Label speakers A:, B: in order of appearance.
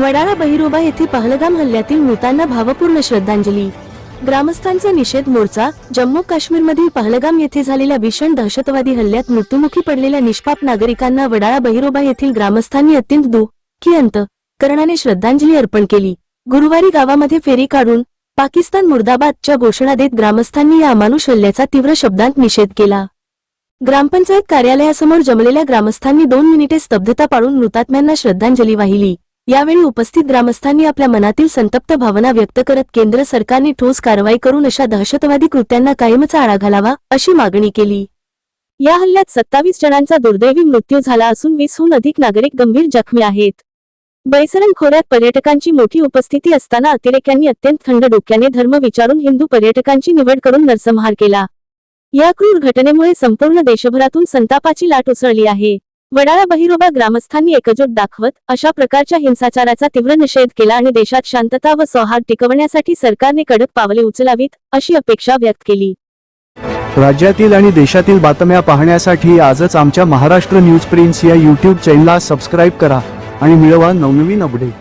A: वडाळा बहिरोबा येथे पहलगाम हल्ल्यातील मृतांना भावपूर्ण श्रद्धांजली. ग्रामस्थांचा निषेध मोर्चा जम्मू काश्मीरमधील पहलगाम येथे झालेल्या भीषण दहशतवादी हल्ल्यात मृत्युमुखी पडलेल्या निष्पाप नागरिकांना वडाळा बहिरोबा येथील ग्रामस्थांनी अत्यंत दुःखी अंत करणाने श्रद्धांजली अर्पण केली. गुरुवारी गावामध्ये फेरी काढून पाकिस्तान मुर्दाबादच्या घोषणा देत ग्रामस्थांनी या अमानुष हल्ल्याचा तीव्र शब्दांत निषेध केला. ग्रामपंचायत कार्यालयासमोर जमलेल्या ग्रामस्थांनी दोन मिनिटे स्तब्धता पाळून मृतात्म्यांना श्रद्धांजली वाहिली. यावेळी उपस्थित ग्रामस्थांनी आपल्या मनातील संतप्त भावना व्यक्त करत केंद्र सरकारने ठोस कारवाई करून अशा दहशतवादी कृत्यांना कायमचा आळा घालावा अशी मागणी केली. या हल्ल्यात सत्तावीस जणांचा दुर्दैवी मृत्यू झाला असून वीसहून अधिक नागरिक गंभीर जखमी आहेत. बैसरण खोऱ्यात पर्यटकांची मोठी उपस्थिती असताना अतिरेक्यांनी अत्यंत थंड डोक्याने धर्म विचारून हिंदू पर्यटकांची निवड करून नरसंहार केला. या क्रूर घटनेमुळे संपूर्ण देशभरातून संतापाची लाट उसळली आहे. वडाळा बहिरोबा ग्रामस्थांनी एकजूट दाखवत अशा प्रकारच्या हिंसाचाराचा तीव्र निषेध केला आणि देशात शांतता व सौहार्द टिकवण्यासाठी सरकारने कडक पावले उचलावीत अशी अपेक्षा व्यक्त केली.
B: राज्यातील आणि देशातील बातम्या पाहण्यासाठी आजच आमच्या महाराष्ट्र न्यूज प्रिन्स या यूट्यूब चॅनलला सबस्क्राईब करा आणि मिळवा नवनवीन अपडेट